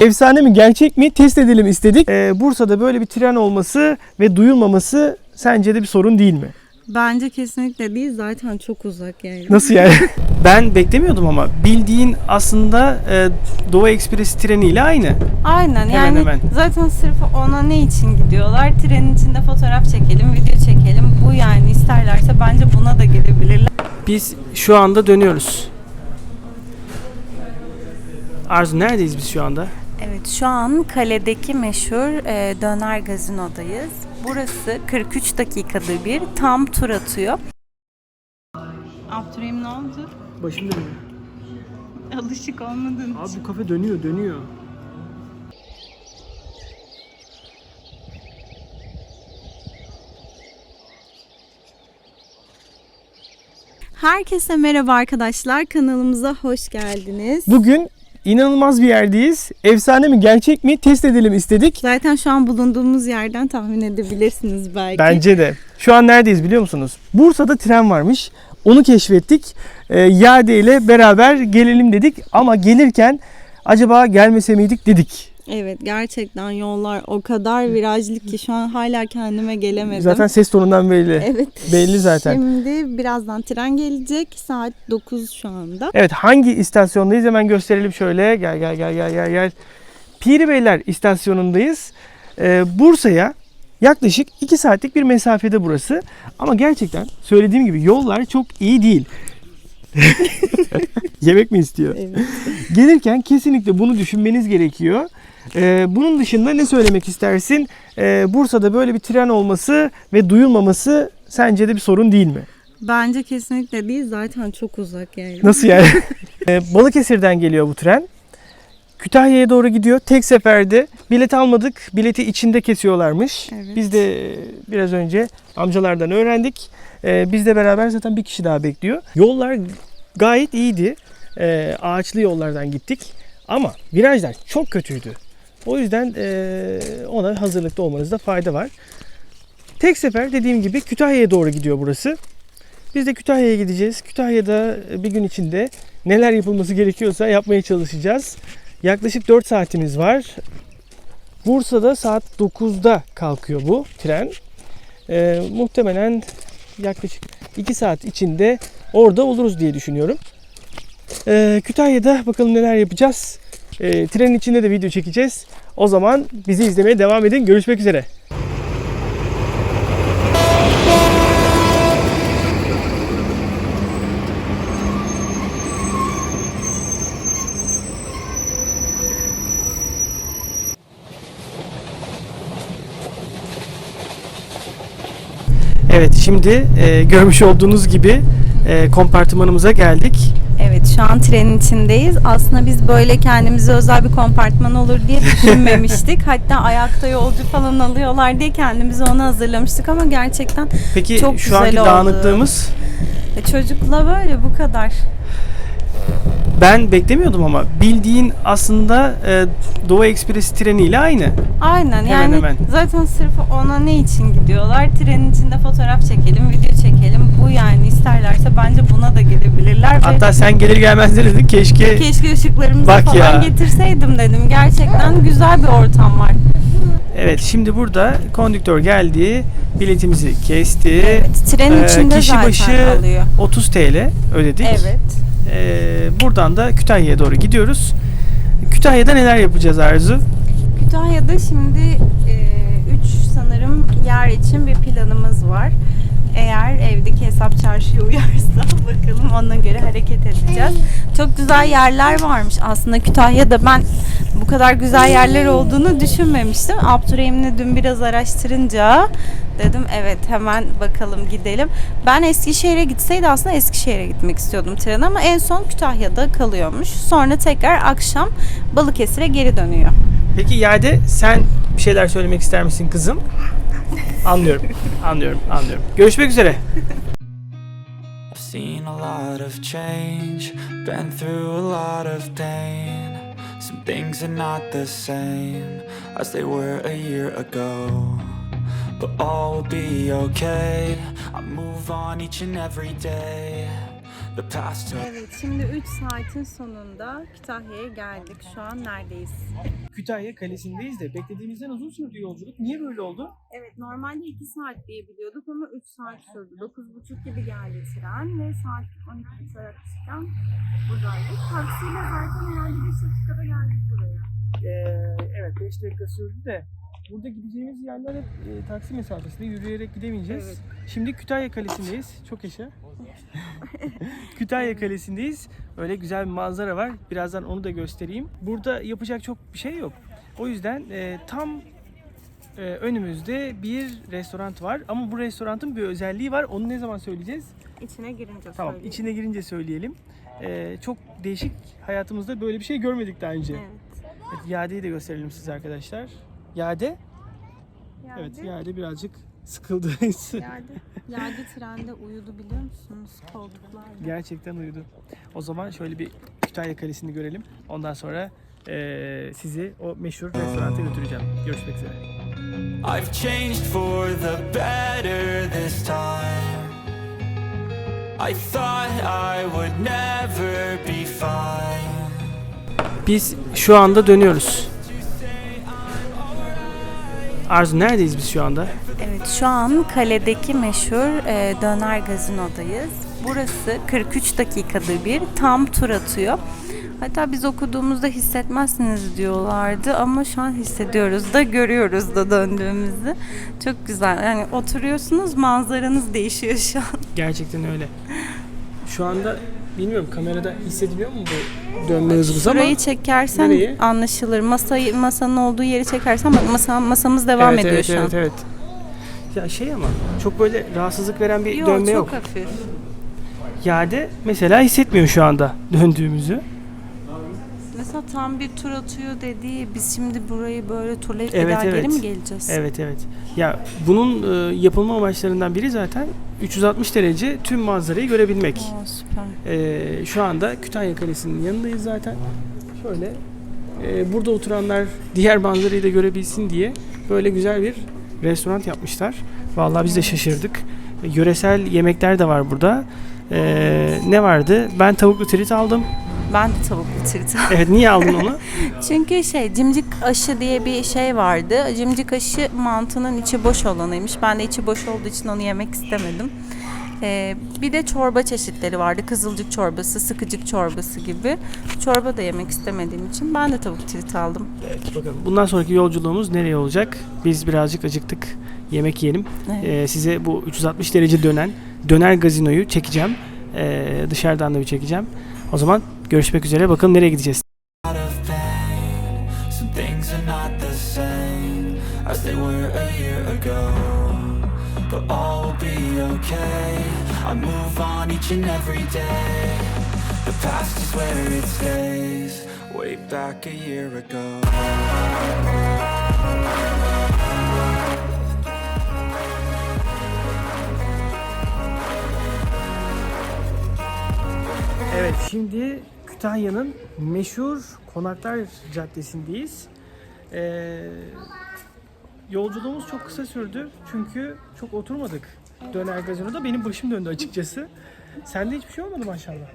Efsane mi gerçek mi test edelim istedik. Ee, Bursa'da böyle bir tren olması ve duyulmaması sence de bir sorun değil mi? Bence kesinlikle değil. Zaten çok uzak yani. Nasıl yani? ben beklemiyordum ama bildiğin aslında e, Doğu Ekspresi treniyle aynı. Aynen Hemen yani hemen. zaten sırf ona ne için gidiyorlar? Trenin içinde fotoğraf çekelim, video çekelim. Bu yani isterlerse bence buna da gelebilirler. Biz şu anda dönüyoruz. Arzu neredeyiz biz şu anda? Evet şu an kaledeki meşhur e, döner gazinodayız. Burası 43 dakikada bir tam tur atıyor. Abdurrahim ne oldu? Başım dönüyor. Alışık olmadığın Abi bu kafe dönüyor dönüyor. Herkese merhaba arkadaşlar. Kanalımıza hoş geldiniz. Bugün inanılmaz bir yerdeyiz. Efsane mi gerçek mi test edelim istedik. Zaten şu an bulunduğumuz yerden tahmin edebilirsiniz belki. Bence de. Şu an neredeyiz biliyor musunuz? Bursa'da tren varmış. Onu keşfettik. Ee, Yade ile beraber gelelim dedik. Ama gelirken acaba gelmese miydik dedik. Evet gerçekten yollar o kadar virajlı ki şu an hala kendime gelemedim. Zaten ses tonundan belli. Evet. Belli zaten. Şimdi birazdan tren gelecek. Saat 9 şu anda. Evet hangi istasyondayız hemen gösterelim şöyle. Gel gel gel gel gel gel. Piri Beyler istasyonundayız. Ee, Bursa'ya yaklaşık 2 saatlik bir mesafede burası. Ama gerçekten söylediğim gibi yollar çok iyi değil. Yemek mi istiyor? Evet. Gelirken kesinlikle bunu düşünmeniz gerekiyor. Ee, bunun dışında ne söylemek istersin? Ee, Bursa'da böyle bir tren olması ve duyulmaması sence de bir sorun değil mi? Bence kesinlikle değil. Zaten çok uzak yani. Nasıl yani? Ee, Balıkesir'den geliyor bu tren. Kütahya'ya doğru gidiyor. Tek seferde bilet almadık. Bileti içinde kesiyorlarmış. Evet. Biz de e, biraz önce amcalardan öğrendik. Ee, bizle beraber zaten bir kişi daha bekliyor. Yollar gayet iyiydi. Ee, ağaçlı yollardan gittik. Ama virajlar çok kötüydü. O yüzden e, ona hazırlıklı olmanızda fayda var. Tek sefer dediğim gibi Kütahya'ya doğru gidiyor burası. Biz de Kütahya'ya gideceğiz. Kütahya'da bir gün içinde neler yapılması gerekiyorsa yapmaya çalışacağız. Yaklaşık 4 saatimiz var. Bursa'da saat 9'da kalkıyor bu tren. Ee, muhtemelen yaklaşık 2 saat içinde orada oluruz diye düşünüyorum. Ee, Kütahya'da bakalım neler yapacağız. Ee, trenin içinde de video çekeceğiz. O zaman bizi izlemeye devam edin. Görüşmek üzere. Evet şimdi e, görmüş olduğunuz gibi e, kompartımanımıza geldik. Evet şu an trenin içindeyiz. Aslında biz böyle kendimize özel bir kompartman olur diye düşünmemiştik. Hatta ayakta yolcu falan alıyorlar diye kendimizi ona hazırlamıştık ama gerçekten Peki Çok şu anki güzel oldu. dağınıklığımız e, çocukla böyle bu kadar. Ben beklemiyordum ama bildiğin aslında e, Doğu Ekspresi treniyle aynı. Aynen Hemen yani hemen. zaten sırf ona ne için gidiyorlar? Trenin içinde fotoğraf çekelim, video çekelim. Bu yani isterlerse bence buna da gelebilirler. ve Hatta sen gelir gelmez de dedin keşke keşke ışıklarımızı Bak falan ya. getirseydim dedim. Gerçekten güzel bir ortam var. Evet şimdi burada kondüktör geldi. Biletimizi kesti. Evet, trenin Ee, içinde kişi zaten başı alıyor. 30 TL ödedik. Evet. Ee, buradan da Kütahya'ya doğru gidiyoruz. Kütahya'da neler yapacağız Arzu? Kütahya'da şimdi 3 sanırım yer için bir planımız var. Eğer evdeki hesap çarşıya uyarsa bakalım ona göre hareket edeceğiz. Çok güzel yerler varmış aslında Kütahya'da ben bu kadar güzel yerler olduğunu düşünmemiştim. Abdurrahim'le dün biraz araştırınca dedim evet hemen bakalım gidelim. Ben Eskişehir'e gitseydi aslında Eskişehir'e gitmek istiyordum tren ama en son Kütahya'da kalıyormuş. Sonra tekrar akşam Balıkesir'e geri dönüyor. Peki Yade sen bir şeyler söylemek ister misin kızım? Anlıyorum, anlıyorum, anlıyorum. Görüşmek üzere. Seen a lot of change, been through a lot of pain. Some things are not the same as they were a year ago. But all will be okay. I move on each and every day. Evet şimdi 3 saatin sonunda Kütahya'ya geldik. Şu an neredeyiz? Kütahya Kalesi'ndeyiz de beklediğimizden uzun sürdü yolculuk. Niye böyle oldu? Evet normalde 2 saat diye biliyorduk ama 3 saat sürdü. 9.30 gibi geldi tren ve saat 12 yaklaşırken buradaydık. Taksiyle zaten herhalde 5 dakikada geldik buraya. Ee, evet 5 dakika sürdü de burada gideceğimiz yerler hep e, taksi mesafesinde yürüyerek gidemeyeceğiz. Evet. Şimdi Kütahya Kalesi'ndeyiz. Çok yaşa. Kütahya Kalesi'ndeyiz. Öyle güzel bir manzara var. Birazdan onu da göstereyim. Burada yapacak çok bir şey yok. O yüzden e, tam e, önümüzde bir restoran var. Ama bu restoranın bir özelliği var. Onu ne zaman söyleyeceğiz? İçine girince Tamam, söyleyeyim. içine girince söyleyelim. E, çok değişik hayatımızda böyle bir şey görmedik daha önce. Evet. Evet, Yade'yi de gösterelim size arkadaşlar. Yade, Yerde, evet Yade birazcık sıkıldı. yerde, yerde trende uyudu biliyor musunuz? Koltuklarda. Gerçekten uyudu. O zaman şöyle bir Kütahya Kalesi'ni görelim. Ondan sonra eee, sizi o meşhur restoranta götüreceğim. Görüşmek üzere. I've changed for the better this time. I thought I would never be fine. Biz şu anda dönüyoruz. Arzu neredeyiz biz şu anda? Evet şu an kaledeki meşhur e, döner gazinodayız. Burası 43 dakikada bir tam tur atıyor. Hatta biz okuduğumuzda hissetmezsiniz diyorlardı ama şu an hissediyoruz da görüyoruz da döndüğümüzde. Çok güzel. Yani oturuyorsunuz manzaranız değişiyor şu an. Gerçekten öyle. Şu anda bilmiyorum kamerada hissediliyor mu bu dönme hızımız ama Şurayı çekersen Nereyi? anlaşılır. Masayı masanın olduğu yeri çekersen bak masa, masamız devam evet, ediyor evet, şu an. evet, evet. Ya şey ama çok böyle rahatsızlık veren bir Yok, dönme çok yok. hafif. Yade mesela hissetmiyor şu anda döndüğümüzü. Mesela tam bir tur atıyor dediği biz şimdi burayı böyle turlayıp Evet, daha geri evet. mi geleceğiz? Evet evet. Ya bunun e, yapılma amaçlarından biri zaten 360 derece tüm manzarayı görebilmek. Aa, süper. E, şu anda Kütahya Kalesi'nin yanındayız zaten. Şöyle e, burada oturanlar diğer manzarayı da görebilsin diye böyle güzel bir restoran yapmışlar. Vallahi biz de şaşırdık. E, Yöresel yemekler de var burada. E, ne vardı? Ben tavuklu trit aldım. Ben de tavuklu aldım. Evet niye aldın onu? Çünkü şey cimcik aşı diye bir şey vardı. Cimcik aşı mantının içi boş olanıymış. Ben de içi boş olduğu için onu yemek istemedim. Ee, bir de çorba çeşitleri vardı. Kızılcık çorbası, sıkıcık çorbası gibi. Çorba da yemek istemediğim için ben de tavuk trit aldım. Evet bakalım. Bundan sonraki yolculuğumuz nereye olacak? Biz birazcık acıktık. Yemek yiyelim. Evet. Ee, size bu 360 derece dönen döner gazinoyu çekeceğim. Ee, dışarıdan da bir çekeceğim. O zaman görüşmek üzere. Bakalım nereye gideceğiz. Way back a year ago. Evet şimdi Kütahya'nın meşhur Konaklar Caddesi'ndeyiz. Ee, yolculuğumuz çok kısa sürdü çünkü çok oturmadık döner gazinoda. Benim başım döndü açıkçası. Sende hiçbir şey olmadı maşallah.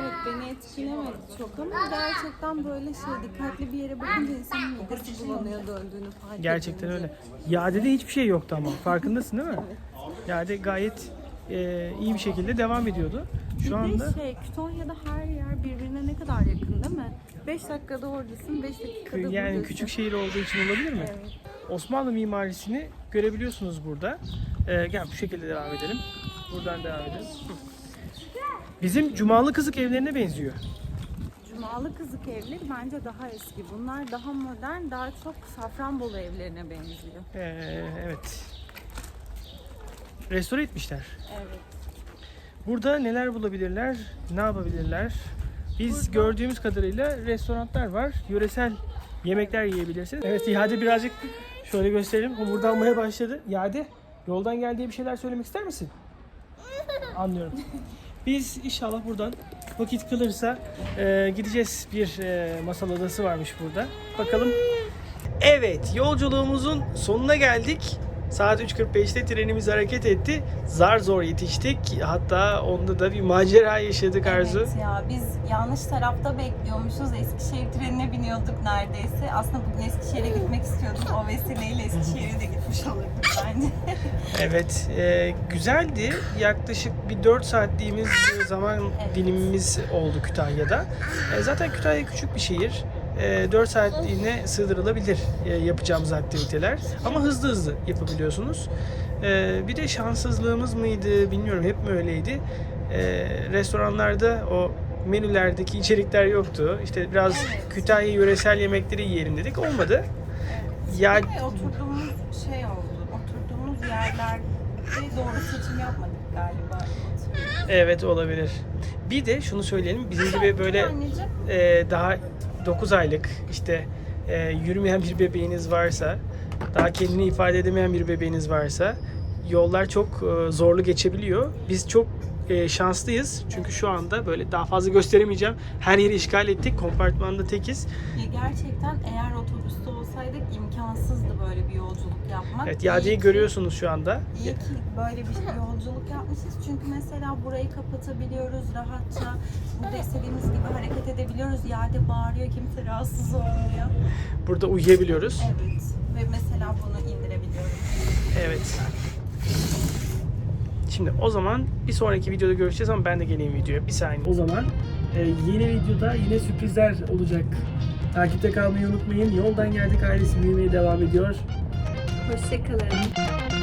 Evet beni etkilemedi çok ama gerçekten böyle şey dikkatli bir yere bakınca insanın midesi bulanıyor döndüğünü fark Gerçekten edince. öyle. Yade'de hiçbir şey yoktu ama. Farkındasın değil mi? Yade gayet e, iyi bir şekilde devam ediyordu. Şu anda Bir de şey Kütahya'da her yer birbirine ne kadar yakın değil mi? 5 dakikada oradasın, 5 dakikada yani buradasın. küçük şehir olduğu için olabilir mi? Evet. Osmanlı mimarisini görebiliyorsunuz burada. Ee, gel bu şekilde devam edelim. Buradan devam edelim. Bizim Cumalı Kızık evlerine benziyor. Cumalı kızık evleri bence daha eski. Bunlar daha modern, daha çok Safranbolu evlerine benziyor. Ee, evet. Restore etmişler. Evet. Burada neler bulabilirler, ne yapabilirler? Biz gördüğümüz kadarıyla restoranlar var. Yöresel yemekler yiyebilirsiniz. Evet Yade birazcık şöyle gösterelim. Homurdanmaya başladı. Yade yoldan geldiği bir şeyler söylemek ister misin? Anlıyorum. Biz inşallah buradan vakit kalırsa e, gideceğiz. Bir e, masal adası varmış burada. Bakalım. Evet yolculuğumuzun sonuna geldik. Saat 3.45'te trenimiz hareket etti. Zar zor yetiştik. Hatta onda da bir macera yaşadık Arzu. Evet ya biz yanlış tarafta bekliyormuşuz. Eskişehir trenine biniyorduk neredeyse. Aslında bugün Eskişehir'e gitmek istiyordum. O vesileyle Eskişehir'e de gitmiş olurduk bence. Evet, e, güzeldi. Yaklaşık bir 4 saatliğimiz zaman Evet. dilimimiz oldu Kütahya'da. E, zaten Kütahya küçük bir şehir. E, 4 saatliğine sığdırılabilir e, yapacağımız aktiviteler. Ama hızlı hızlı yapabiliyorsunuz. E, bir de şanssızlığımız mıydı bilmiyorum hep mi öyleydi. E, restoranlarda o menülerdeki içerikler yoktu. İşte biraz Evet. Kütahya yöresel yemekleri yiyelim dedik. Olmadı. Ya Ve oturduğumuz şey oldu. Oturduğumuz yerlerde doğru seçim yapmadık galiba. Evet olabilir. Bir de şunu söyleyelim. Bizim gibi böyle e, daha 9 aylık işte e, yürümeyen bir bebeğiniz varsa, daha kendini ifade edemeyen bir bebeğiniz varsa yollar çok e, zorlu geçebiliyor. Biz çok e, şanslıyız. Çünkü şu anda böyle daha fazla gösteremeyeceğim. Her yeri işgal ettik. Kompartmanda tekiz. Ya gerçekten eğer otobüste olsaydık imkansızdı böyle bir yolculuk yapmak. Evet İyi Yade'yi ki- görüyorsunuz şu anda. İyi ki böyle bir yolculuk yapmışız. Çünkü mesela burayı kapatabiliyoruz rahatça. Burada istediğimiz gibi hareket edebiliyoruz. Yade bağırıyor, kimse rahatsız olmuyor. Burada uyuyabiliyoruz. Evet. Ve mesela bunu indirebiliyoruz. Evet. Şimdi o zaman bir sonraki videoda görüşeceğiz ama ben de geleyim videoya. Bir saniye. O zaman e, yeni videoda yine sürprizler olacak. Takipte kalmayı unutmayın. Yoldan geldik ailesi büyümeye devam ediyor. Hoşçakalın.